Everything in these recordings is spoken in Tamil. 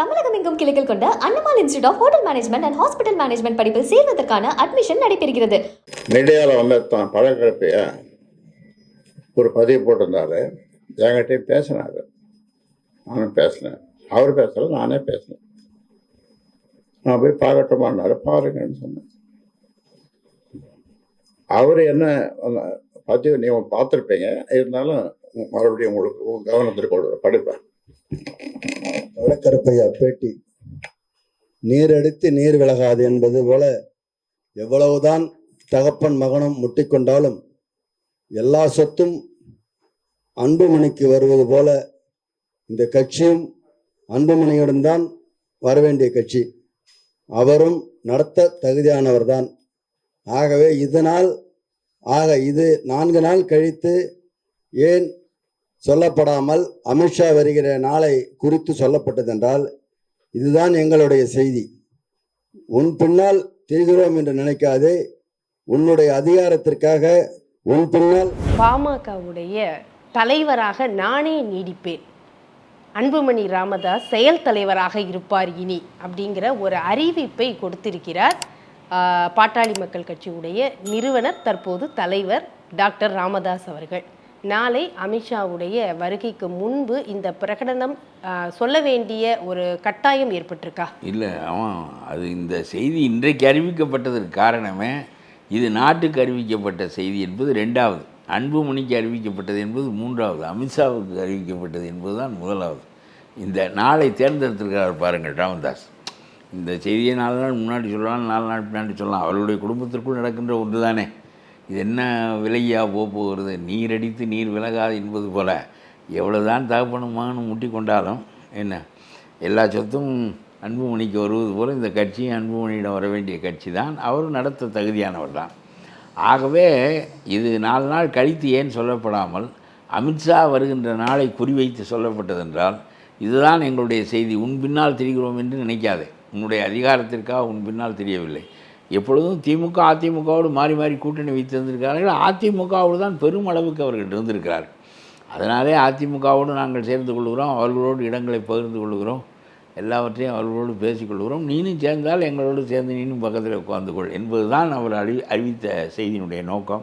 தமிழகம் எங்கும் கிளைகள் கொண்ட Annamal institute of hotel management and hospital management படிப்பில் சேர்வதற்கான அட்மிஷன் நடைபெறுகிறது. மீடியாவில் வந்து தான் பழக்கத்தைய ஒரு பதிவு போட்டிருந்தாரு. என்கிட்டயும் பேசினார். நானும் பேசினேன். அவர் பேசல நானே பேசினேன். நான் போய் பார்க்கட்டுமான்னாரு பாருங்கன்னு சொன்னேன். அவர் என்ன பதிவு நீங்கள் பார்த்துருப்பீங்க. இருந்தாலும் மறுபடியும் உங்களுக்கு உங்க கவனத்திற்கு படிப்பேன் வழக்கருப்பையா பேட்டி. நீர் அடித்து நீர் விலகாது என்பது போல எவ்வளவுதான் தகப்பன் மகனும் முட்டிக்கொண்டாலும் எல்லா சொத்தும் அன்புமணிக்கு வருவது போல இந்த கட்சியும் அன்புமணியுடன் தான் வரவேண்டிய கட்சி. அவரும் நடத்த தகுதியானவர்தான். ஆகவே இதனால் ஆக இது நான்கு நாள் கழித்து ஏன் சொல்லப்படாமல் அமித்ஷா வருகிற நாளை குறித்து சொல்லப்பட்டதென்றால் இதுதான் எங்களுடைய செய்தி. உன் பின்னால் திரிகிறோம் என்று நினைக்காதே உன்னுடைய அதிகாரத்திற்காக உன் பின்னால் பாமகவுடைய தலைவராக நானே நீடிப்பேன். அன்புமணி ராமதாஸ் செயல் தலைவராக இருப்பார் இனி அப்படிங்கிற ஒரு அறிவிப்பை கொடுத்திருக்கிறார் பாட்டாளி மக்கள் கட்சியுடைய நிறுவனர் தற்போது தலைவர் டாக்டர் ராமதாஸ் அவர்கள். நாளை அமித்ஷாவுடைய வருகைக்கு முன்பு இந்த பிரகடனம் சொல்ல வேண்டிய ஒரு கட்டாயம் ஏற்பட்டிருக்கா? இல்லை அவன் அது இந்த செய்தி இன்றைக்கு அறிவிக்கப்பட்டதற்கு காரணமே இது நாட்டுக்கு அறிவிக்கப்பட்ட செய்தி என்பது ரெண்டாவது. அன்புமணிக்கு அறிவிக்கப்பட்டது என்பது மூன்றாவது. அமித்ஷாவுக்கு அறிவிக்கப்பட்டது என்பது தான் முதலாவது. இந்த நாளை தேர்ந்தெடுத்திருக்கிறார் பாருங்கள் ராமதாஸ். இந்த செய்தியை நாலு நாள் முன்னாடி சொல்லலாம் நாலு நாள் பின்னாடி சொல்லலாம். அவருடைய குடும்பத்திற்குள் நடக்கின்ற ஒன்று தானே இது என்ன விலையாக போக போகிறது நீர் அடித்து நீர் விலகாது என்பது போல் எவ்வளோதான் தகப்பனும் மகனும் முட்டி கொண்டாலும் என்ன? எல்லா சொத்தும் அன்புமணிக்கு வருவது போல் இந்த கட்சியும் அன்புமணியிடம் வர வேண்டிய கட்சி தான். அவரும் நடத்த தகுதியானவர் தான். ஆகவே இது நாலு நாள் கழித்து ஏன் சொல்லப்படாமல் அமித்ஷா வருகின்ற நாளை குறிவைத்து சொல்லப்பட்டதென்றால் இதுதான் எங்களுடைய செய்தி. உன் பின்னால் திரிகிறோம் என்று நினைக்காதே. உன்னுடைய அதிகாரத்திற்காக உன் பின்னால் தெரியவில்லை. எப்பொழுதும் திமுக அதிமுகவோடு மாறி மாறி கூட்டணி வைத்திருந்திருக்கிறார்கள் அதிமுகவோடு தான் பெரும் அளவுக்கு அவர்கள் இருந்திருக்கிறார்கள். அதனாலே அதிமுகவோடு நாங்கள் சேர்ந்து கொள்கிறோம் அவர்களோடு இடங்களை பகிர்ந்து கொள்கிறோம் எல்லாவற்றையும் அவர்களோடு பேசிக்கொள்கிறோம் நீனும் சேர்ந்தால் எங்களோடு சேர்ந்து நீனும் பக்கத்தில் உட்கார்ந்து கொள் என்பது தான் அவர் அறி அறிவித்த செய்தியினுடைய நோக்கம்.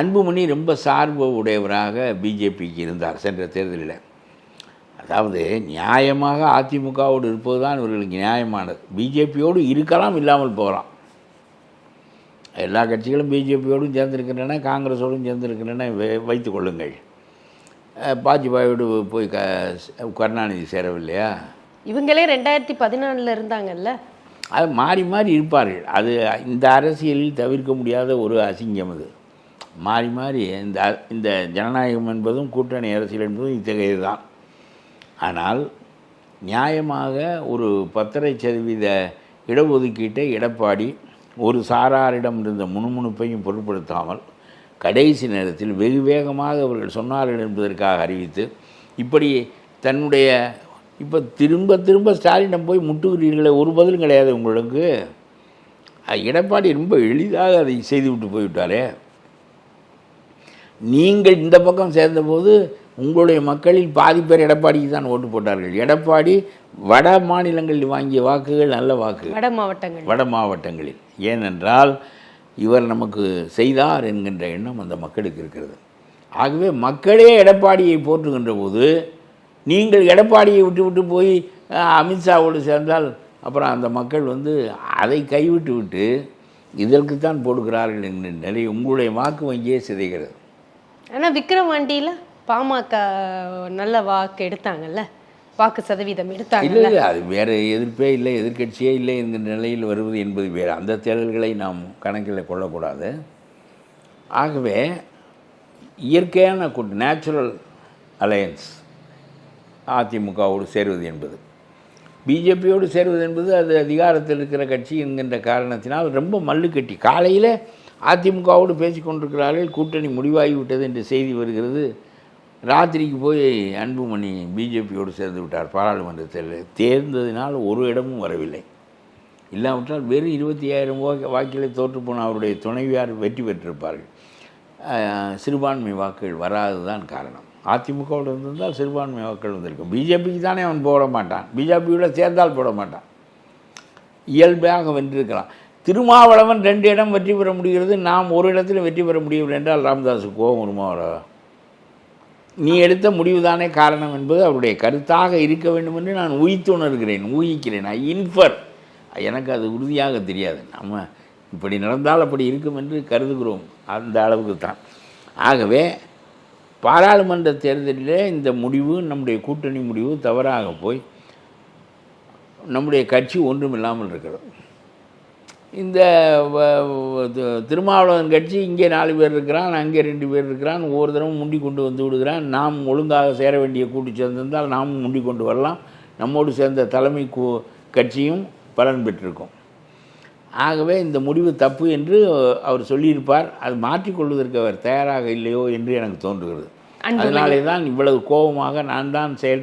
அன்புமணி ரொம்ப சார்பு உடையவராக பிஜேபிக்கு இருந்தார் சென்ற தேர்தலில். அதாவது நியாயமாக அதிமுகவோடு இருப்பது தான் இவர்களுக்கு நியாயமானது. பிஜேபியோடு இருக்கலாம் இல்லாமல் போகலாம். எல்லா கட்சிகளும் பிஜேபியோடும் சேர்ந்திருக்கின்றன காங்கிரஸோடும் சேர்ந்திருக்கின்றன வை- வைத்துக் கொள்ளுங்கள். அஹ் வாஜ்பாயோடு போய் க கருணாநிதி சேரவில்லையா? இவங்களே ரெண்டாயிரத்தி பதினாலில் இருந்தாங்கல்ல? அது மாறி மாறி இருப்பார்கள். அது இந்த அரசியலில் தவிர்க்க முடியாத ஒரு அசிங்கம் அது. மாறி மாறி இந்த இந்த ஜனநாயகம் என்பதும் கூட்டணி அரசியல் என்பதும் இத்தகையது தான் ஆனால் நியாயமாக ஒரு பத்தரை சதவீத இடஒதுக்கீட்டை எடப்பாடி ஒரு சாராரிடம் இருந்த முணுமுணுப்பையும் பொருட்படுத்தாமல் கடைசி நேரத்தில் வெகு வேகமாக அவர்கள் சொன்னார்கள் என்பதற்காக அறிவித்து இப்படி தன்னுடைய இப்போ திரும்ப திரும்ப ஸ்டாலினிடம் போய் முட்டுகிறீர்களே ஒரு பதிலும் கிடையாது உங்களுக்கு. எடப்பாடி ரொம்ப எளிதாக அதை செய்துவிட்டு போய்விட்டாரே. நீங்கள் இந்த பக்கம் சேர்ந்தபோது உங்களுடைய மக்களில் பாதி பேர் எடப்பாடிக்கு தான் ஓட்டு போட்டார்கள். எடப்பாடி வட மாநிலங்களில் வாங்கிய வாக்குகள் நல்ல வாக்கு வட மாவட்டங்கள் வட மாவட்டங்களில். ஏனென்றால் இவர் நமக்கு செய்தார் என்கின்ற எண்ணம் அந்த மக்களுக்கு இருக்கிறது. ஆகவே மக்களே எடப்பாடியை போற்றுகின்ற போது நீங்கள் எடப்பாடியை விட்டு விட்டு போய் அமித்ஷாவோடு சேர்ந்தால் அப்புறம் அந்த மக்கள் வந்து அதை கைவிட்டு விட்டு இதற்குத்தான் போடுகிறார்கள் என்கிற நிலை உங்களுடைய வாக்கு வங்கியே சிதைகிறது. ஆனால் விக்ரவாண்டியில் பாமக நல்ல வாக்கு எடுத்தாங்கல்ல? வாக்கு சதவீதம் இல்லை இல்லை அது வேறு எதிர்ப்பே இல்லை எதிர்க்கட்சியே இல்லை என்கிற நிலையில் வருவது என்பது வேறு. அந்த தேர்தல்களை நாம் கணக்கில் கொள்ளக்கூடாது. ஆகவே இயற்கையான கூட்டு நேச்சுரல் அலையன்ஸ் அதிமுகவோடு சேருவது என்பது. பிஜேபியோடு சேருவது என்பது அது அதிகாரத்தில் இருக்கிற கட்சி என்கின்ற காரணத்தினால் ரொம்ப மல்லுக்கட்டி காலையில் அதிமுகவோடு பேசி கொண்டிருக்கிறார்கள் கூட்டணி முடிவாகிவிட்டது என்று செய்தி வருகிறது. ராத்திரிக்கு போய் அன்புமணி பிஜேபியோடு சேர்ந்து விட்டார் பாராளுமன்ற தேர்தலில் தேர்ந்ததினால் ஒரு இடமும் வரவில்லை. இல்லாவிட்டால் வெறும் இருபத்தி ஆயிரம் வாக்கிலே தோற்று போன அவருடைய துணைவியார் வெற்றி பெற்றிருப்பார்கள். சிறுபான்மை வாக்குகள் வராததுதான் காரணம். அதிமுகவோடு இருந்திருந்தால் சிறுபான்மை வாக்கள் வந்திருக்கும். பிஜேபிக்கு தானே அவன் போட மாட்டான். பிஜேபியோட சேர்ந்தால் போட மாட்டான். இயல்பாக வென்றிருக்கலாம். திருமாவளவன் ரெண்டு இடம் வெற்றி பெற முடிகிறது. நாம் ஒரு இடத்துல வெற்றி பெற முடியவில்லை என்றால் ராமதாஸுக்கு கோபம் வருமாவளா நீ எடுத்த முடிவுதானே காரணம் என்பது அவருடைய கருத்தாக இருக்க வேண்டும் என்று நான் உயித்துணர்கிறேன் ஊகிக்கிறேன். ஐ இன்ஃபர் எனக்கு அது உறுதியாக தெரியாது. நம்ம இப்படி நடந்தால் அப்படி இருக்கும் என்று கருதுகிறோம். அந்த அளவுக்கு தான். ஆகவே பாராளுமன்ற தேர்தலிலே இந்த முடிவு நம்முடைய கூட்டணி முடிவு தவறாக போய் நம்முடைய கட்சி ஒன்றும் இல்லாமல் இருக்கிறது. இந்த திருமாவளவன் கட்சி இங்கே நாலு பேர் இருக்கிறான் அங்கே ரெண்டு பேர் இருக்கிறான் ஒவ்வொரு தடவை முண்டி கொண்டு வந்து விடுகிறான். நாம் ஒழுங்காக சேர வேண்டிய கூட்டி சேர்ந்திருந்தால் நாமும் முண்டி கொண்டு வரலாம். நம்மோடு சேர்ந்த தலைமை கட்சியும் பலன் பெற்றிருக்கும். ஆகவே இந்த முடிவு தப்பு என்று அவர் சொல்லியிருப்பார். அது மாற்றிக்கொள்வதற்கு அவர் தயாராக இல்லையோ என்று எனக்கு தோன்றுகிறது. அதனாலே தான் இவ்வளவு கோபமாக நான் தான் செயல்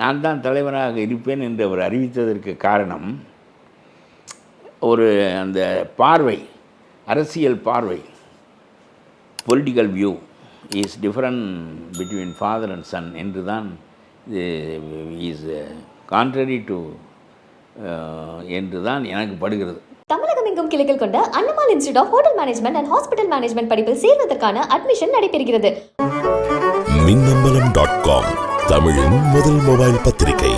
நான் தான் தலைவராக இருப்பேன் என்று அவர் அறிவித்ததற்கு காரணம் ஒரு அந்த பார்வை அரசியல் பார்வை political view is different between father and son என்று தான் இஸ் கான்ட்ரரி டு என்று தான் எனக்கு படுகிறது. தமிழகம் எங்கும் கிளைகள் கொண்ட Annamal institute of hotel management and hospital management படிப்பில் சேர்வதற்கான அட்மிஷன் நடைபெறுகிறது. மின்னம்பலம் டாட் காம் தமிழின் முதல் மொபைல் பத்திரிகை.